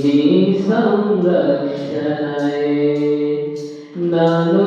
നീ സംരക്ഷണേ നാനോ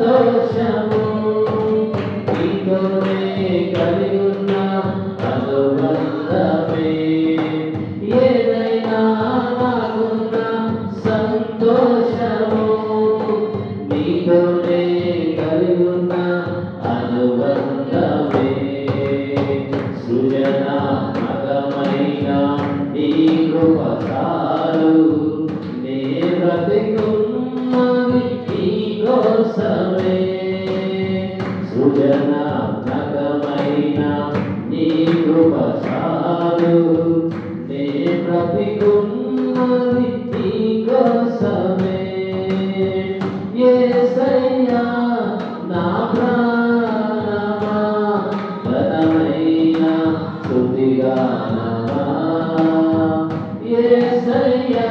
todo el chamo కాదు. నే బ్రతికున్నది నీ కోసమే. ఏ సయ్యా నా ప్రాణమా ఘనమైన స్తుతిగానమా ఏ సయ్యా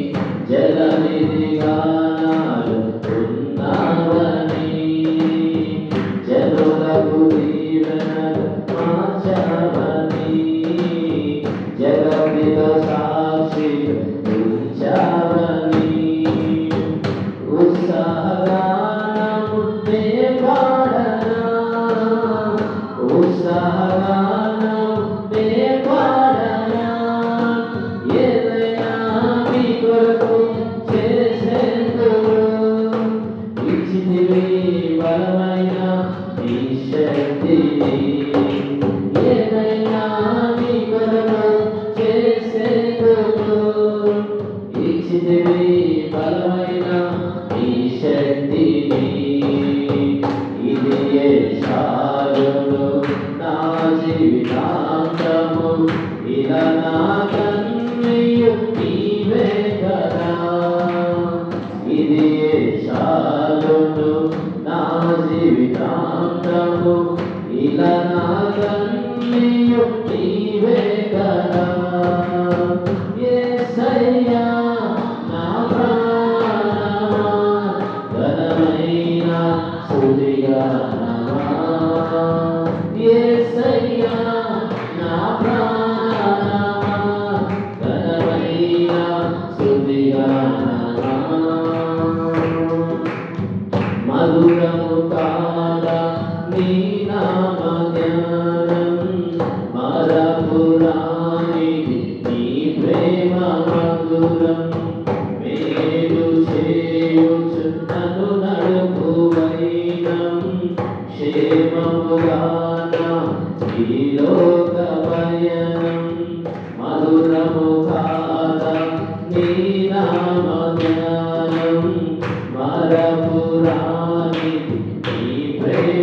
బలమైన నీ శక్తి ఏదైనా నీ కొరకు చేసేందుకు ఇచ్చితివి బలమైన నీ శక్తి ఇది ఏ సాగులు నా జీవితాంతము ఇలా నా కన్ను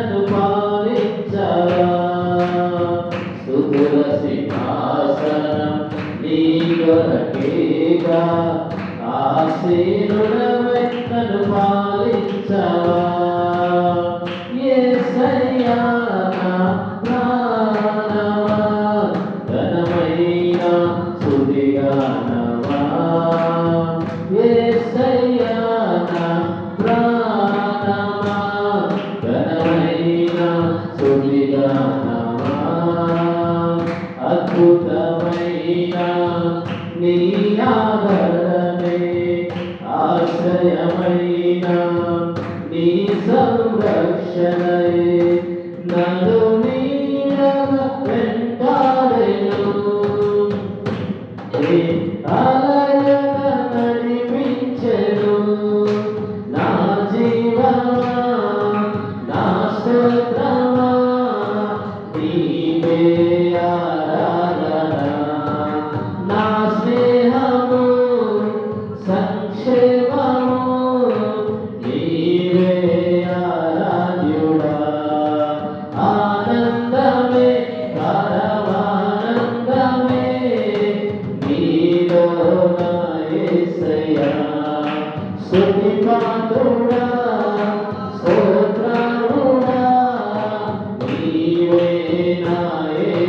నన్ను పాలించవా సుతుల సింహాసనం నీ కొరకేగా ఆశీనుడవై నన్ను పాలించవా ఏ సయ్యా நீயாகவே ஆசிரயமைனா நீ சந்தர்ஷனை நதுமி నీవేనాయసయా